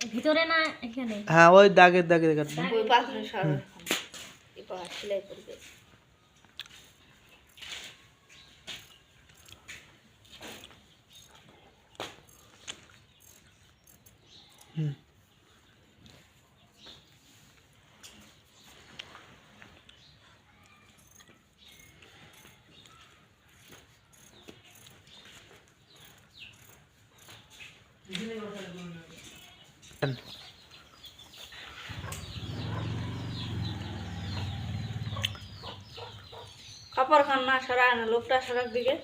ভিতরে না এখানে? হ্যাঁ ওই দাগের দাগে কাটবেন ওই পাথরে সর। এবার সেলাই করবে কাপড় খান না সারা লোকটা সরাক দিকে।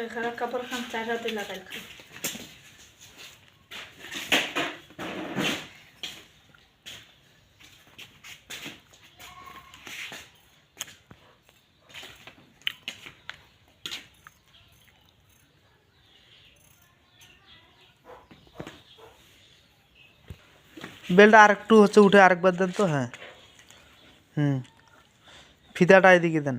এখানে কাপড় খান চার হাতে লাগাই খান বেলটা আরেকটু হচ্ছে উঠে আরেকবার দেন তো হ্যাঁ হুম ফিতাটা এদিকে দেন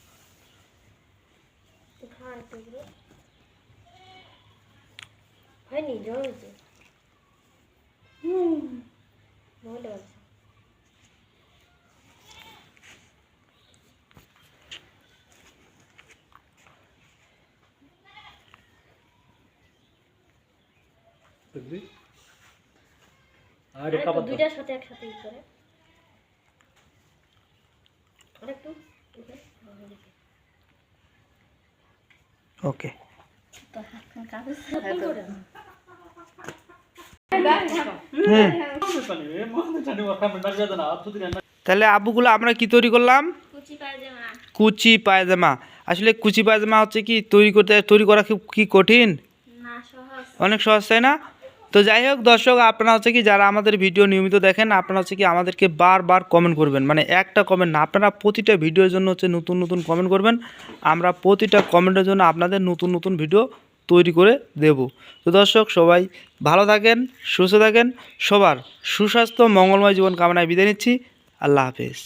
হয়নি জল হয়েছে ভালো আছে আর দুইটার সাথে একসাথে করে আরেকটু ওকে। না। তাহলে আবুগুলো আমরা কি তৈরি করলাম? কুচি পায়জামা। আসলে কুচি পায়জামা হচ্ছে কি তৈরি করতে তৈরি করা কি কঠিন? অনেক সহজ তাই না? তো যাই হোক, দর্শক, আপনারা হচ্ছে কি, যারা আমাদের ভিডিও নিয়মিত দেখেন, আপনারা হচ্ছে কি, আমাদেরকে বারবার কমেন্ট করবেন। মানে একটা কমেন্ট না, আপনারা প্রতিটা ভিডিওর জন্য হচ্ছে নতুন নতুন কমেন্ট করবেন। আমরা প্রতিটা কমেন্টের জন্য আপনাদের নতুন নতুন ভিডিও তৈরি করে দেব। তো দর্শক, সবাই ভালো থাকেন, সুস্থ থাকেন, সবার সুস্বাস্থ্য, মঙ্গলময় জীবন কামনায় বিদায় নিচ্ছি। আল্লাহ হাফেজ।